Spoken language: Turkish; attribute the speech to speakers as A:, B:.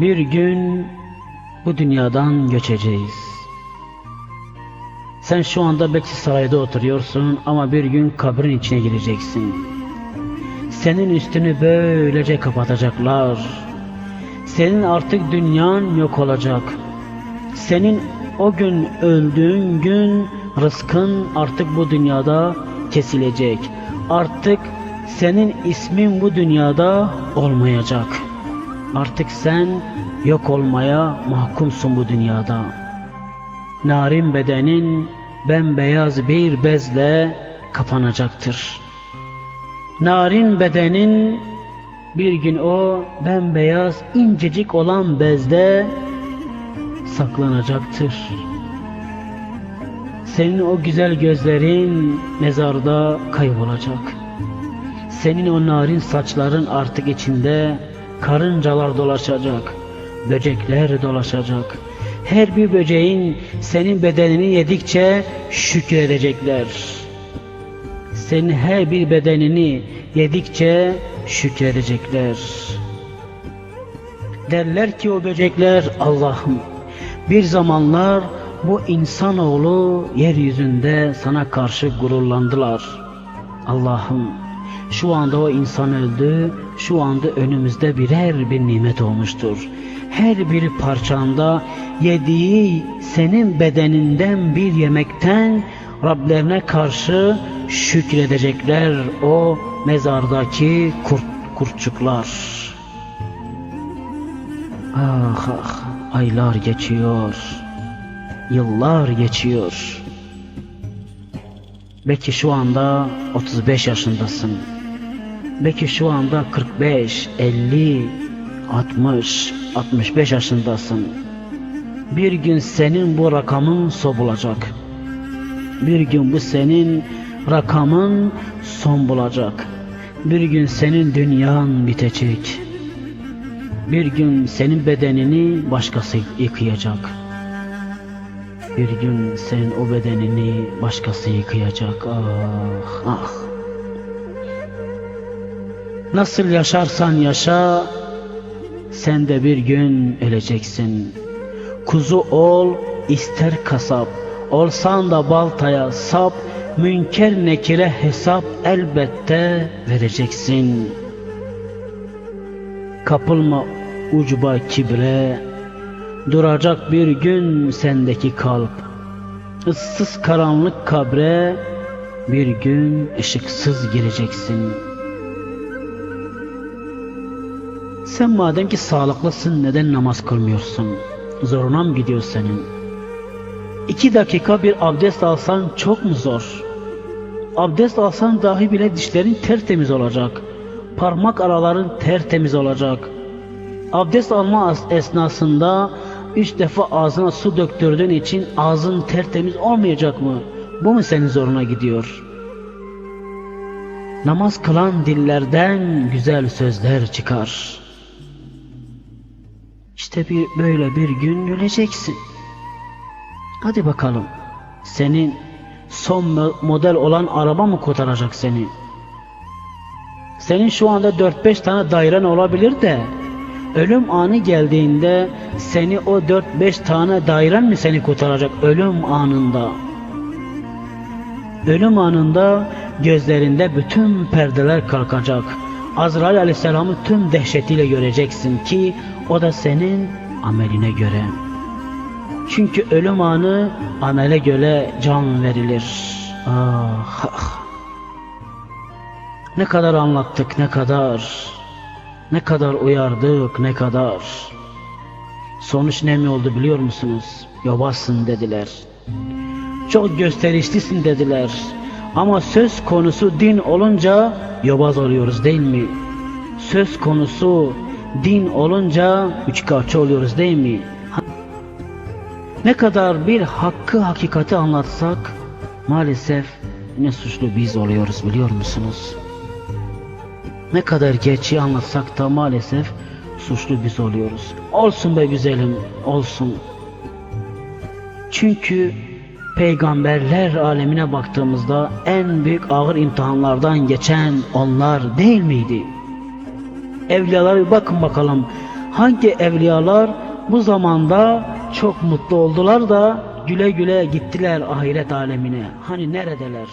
A: Bir gün bu dünyadan göçeceğiz. Sen şu anda belki sarayda oturuyorsun ama bir gün kabrin içine gireceksin. Senin üstünü böylece kapatacaklar. Senin artık dünyan yok olacak. Senin o gün öldüğün gün rızkın artık bu dünyada kesilecek. Artık senin ismin bu dünyada olmayacak. Artık sen yok olmaya mahkumsun bu dünyada. Narin bedenin bembeyaz bir bezle kapanacaktır. Narin bedenin bir gün o bembeyaz incecik olan bezde saklanacaktır. Senin o güzel gözlerin mezarda kaybolacak. Senin o narin saçların artık içinde karıncalar dolaşacak, böcekler dolaşacak. Her bir böceğin senin bedenini yedikçe şükredecekler. Senin her bir bedenini yedikçe şükredecekler. Derler ki o böcekler Allah'ım bir zamanlar bu insanoğlu yeryüzünde sana karşı gururlandılar. Allah'ım şu anda o insan öldü, şu anda önümüzde birer bir nimet olmuştur. Her bir parçanda yediği senin bedeninden bir yemekten Rablerine karşı şükredecekler o mezardaki kurt, kurtçuklar. Ah ah aylar geçiyor. Yıllar geçiyor. Belki şu anda 35 yaşındasın. Belki şu anda 45, 50, 60, 65 yaşındasın. Bir gün senin bu rakamın son bulacak. Bir gün bu senin rakamın son bulacak. Bir gün senin dünyan bitecek. Bir gün senin bedenini başkası yıkayacak. Bir gün senin o bedenini başkası yıkayacak. Ah ah. Nasıl yaşarsan yaşa, sen de bir gün öleceksin. Kuzu ol, ister kasap, olsan da baltaya sap, münker nekire hesap elbette vereceksin. Kapılma ucuba kibre, duracak bir gün sendeki kalp. Issız karanlık kabre, bir gün ışıksız gireceksin. Sen madem ki sağlıklısın neden namaz kılmıyorsun? Zoruna mı gidiyor senin? İki dakika bir abdest alsan çok mu zor? Abdest alsan dahi bile dişlerin tertemiz olacak. Parmak araların tertemiz olacak. Abdest alma as- esnasında üç defa ağzına su döktürdüğün için ağzın tertemiz olmayacak mı? Bu mu senin zoruna gidiyor? Namaz kılan dillerden güzel sözler çıkar. İşte bir böyle bir gün öleceksin. Hadi bakalım. Senin son mo- model olan araba mı kurtaracak seni? Senin şu anda 4-5 tane dairen olabilir de ölüm anı geldiğinde seni o 4-5 tane dairen mi seni kurtaracak ölüm anında? Ölüm anında gözlerinde bütün perdeler kalkacak. Azrail aleyhisselamı tüm dehşetiyle göreceksin ki o da senin ameline göre. Çünkü ölüm anı amele göre can verilir. Ah, ah. Ne kadar anlattık, ne kadar. Ne kadar uyardık, ne kadar. Sonuç ne mi oldu biliyor musunuz? Yobazsın dediler. Çok gösterişlisin dediler. Ama söz konusu din olunca yobaz oluyoruz değil mi? Söz konusu din olunca üçkağıtçı oluyoruz değil mi? Ne kadar bir hakkı hakikati anlatsak maalesef ne suçlu biz oluyoruz biliyor musunuz? Ne kadar gerçeği anlatsak da maalesef suçlu biz oluyoruz. Olsun be güzelim, olsun. Çünkü peygamberler alemine baktığımızda en büyük ağır imtihanlardan geçen onlar değil miydi? Evliyalara bakın bakalım Hangi evliyalar bu zamanda çok mutlu oldular da güle güle gittiler ahiret alemine? Hani neredeler?